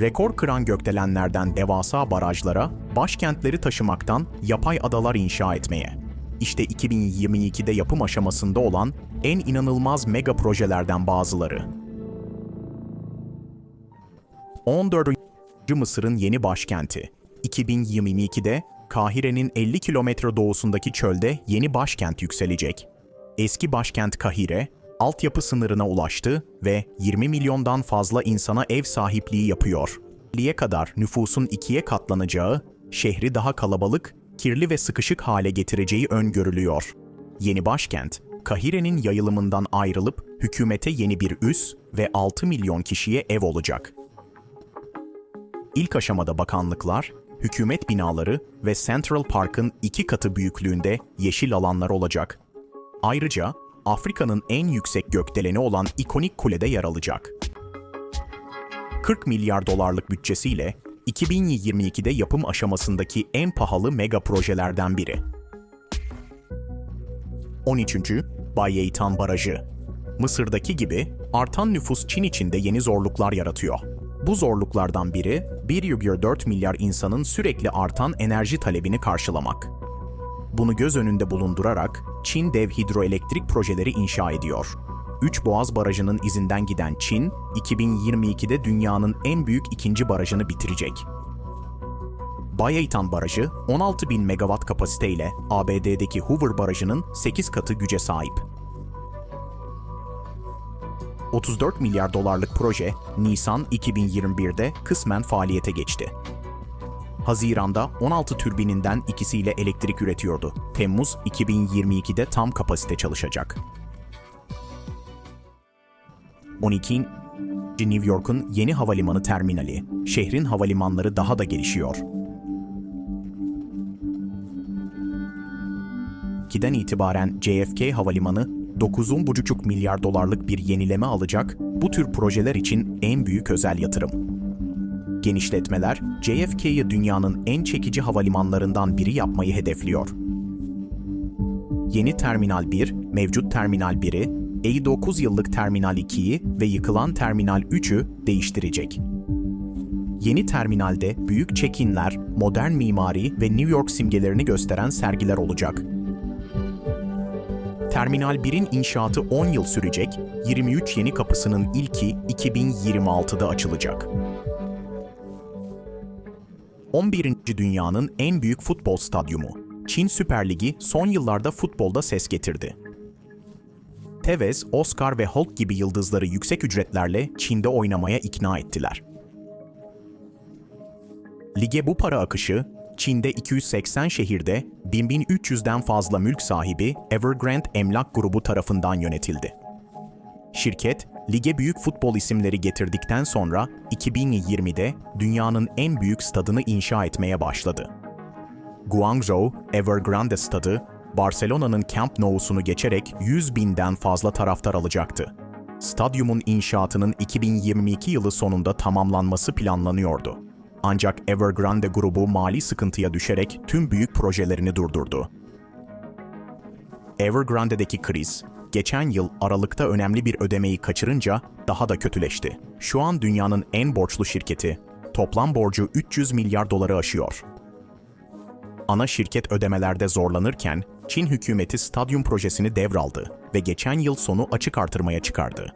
Rekor kıran gökdelenlerden devasa barajlara, başkentleri taşımaktan yapay adalar inşa etmeye. İşte 2022'de yapım aşamasında olan en inanılmaz mega projelerden bazıları. 14. Mısır'ın yeni başkenti. 2022'de Kahire'nin 50 kilometre doğusundaki çölde yeni başkent yükselecek. Eski başkent Kahire, altyapı sınırına ulaştı ve 20 milyondan fazla insana ev sahipliği yapıyor. Liye kadar nüfusun ikiye katlanacağı, şehri daha kalabalık, kirli ve sıkışık hale getireceği öngörülüyor. Yeni başkent, Kahire'nin yayılımından ayrılıp hükümete yeni bir üs ve 6 milyon kişiye ev olacak. İlk aşamada bakanlıklar, hükümet binaları ve Central Park'ın iki katı büyüklüğünde yeşil alanlar olacak. Ayrıca Afrika'nın en yüksek gökdeleni olan ikonik kulede yer alacak. 40 milyar dolarlık bütçesiyle 2022'de yapım aşamasındaki en pahalı mega projelerden biri. 13. Bayeitan Barajı Mısır'daki gibi artan nüfus Çin içinde yeni zorluklar yaratıyor. Bu zorluklardan biri 1,4 milyar insanın sürekli artan enerji talebini karşılamak. Bunu göz önünde bulundurarak Çin dev hidroelektrik projeleri inşa ediyor. Üç Boğaz Barajı'nın izinden giden Çin, 2022'de dünyanın en büyük ikinci barajını bitirecek. Bayeitan Barajı, 16 bin megawatt kapasiteyle ABD'deki Hoover Barajı'nın 8 katı güce sahip. 34 milyar dolarlık proje Nisan 2021'de kısmen faaliyete geçti. Haziran'da 16 türbininden ikisiyle elektrik üretiyordu. Temmuz 2022'de tam kapasite çalışacak. 12. New York'un yeni havalimanı terminali. Şehrin havalimanları daha da gelişiyor. 2022'den itibaren JFK Havalimanı 9,5 milyar dolarlık bir yenileme alacak, bu tür projeler için en büyük özel yatırım. Genişletmeler, JFK'yi dünyanın en çekici havalimanlarından biri yapmayı hedefliyor. Yeni Terminal 1, mevcut Terminal 1'i, 59 yıllık Terminal 2'yi ve yıkılan Terminal 3'ü değiştirecek. Yeni terminalde büyük check-inler, modern mimari ve New York simgelerini gösteren sergiler olacak. Terminal 1'in inşaatı 10 yıl sürecek, 23 yeni kapısının ilki 2026'da açılacak. 11. Dünyanın en büyük futbol stadyumu. Çin Süper Ligi son yıllarda futbolda ses getirdi. Tevez, Oscar ve Hulk gibi yıldızları yüksek ücretlerle Çin'de oynamaya ikna ettiler. Lige bu para akışı, Çin'de 280 şehirde 1300'den fazla mülk sahibi Evergrande Emlak Grubu tarafından yönetildi. Şirket, lige büyük futbol isimleri getirdikten sonra 2020'de dünyanın en büyük stadını inşa etmeye başladı. Guangzhou Evergrande Stadı, Barcelona'nın Camp Nou'sunu geçerek 100 binden fazla taraftar alacaktı. Stadyumun inşaatının 2022 yılı sonunda tamamlanması planlanıyordu. Ancak Evergrande grubu mali sıkıntıya düşerek tüm büyük projelerini durdurdu. Evergrande'deki kriz, geçen yıl Aralık'ta önemli bir ödemeyi kaçırınca daha da kötüleşti. Şu an dünyanın en borçlu şirketi. Toplam borcu 300 milyar doları aşıyor. Ana şirket ödemelerde zorlanırken Çin hükümeti stadyum projesini devraldı ve geçen yıl sonu açık artırmaya çıkardı.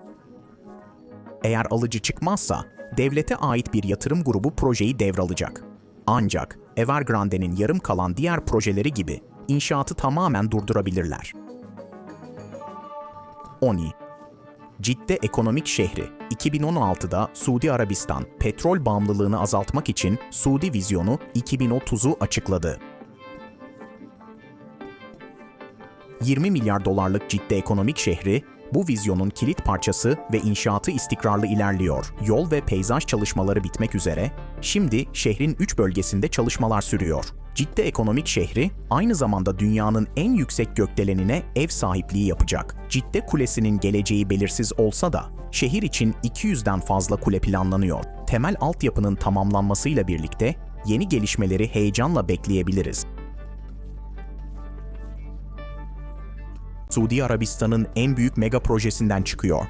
Eğer alıcı çıkmazsa devlete ait bir yatırım grubu projeyi devralacak. Ancak Evergrande'nin yarım kalan diğer projeleri gibi inşaatı tamamen durdurabilirler. ONI Cidde Ekonomik Şehri 2016'da Suudi Arabistan petrol bağımlılığını azaltmak için Suudi Vizyonu 2030'u açıkladı. 20 milyar dolarlık ciddi ekonomik şehri, bu vizyonun kilit parçası ve inşaatı istikrarlı ilerliyor. Yol ve peyzaj çalışmaları bitmek üzere, şimdi şehrin 3 bölgesinde çalışmalar sürüyor. Ciddi ekonomik şehri aynı zamanda dünyanın en yüksek gökdelenine ev sahipliği yapacak. Cidde Kulesi'nin geleceği belirsiz olsa da şehir için 200'den fazla kule planlanıyor. Temel altyapının tamamlanmasıyla birlikte yeni gelişmeleri heyecanla bekleyebiliriz. Suudi Arabistan'ın en büyük mega projesinden çıkıyor.